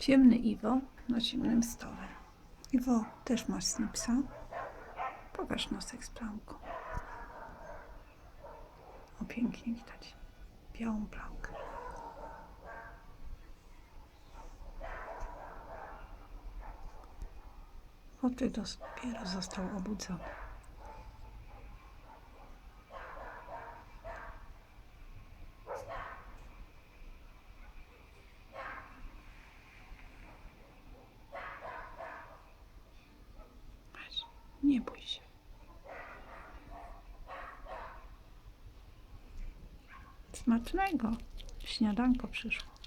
Ciemny Iwo na ciemnym stole. Iwo, też masz snipsa? Pokaż nosek z plamką. O, pięknie widać. Białą plamkę. O, ty dopiero został obudzony. Nie bój się. Smacznego. Śniadanko przyszło.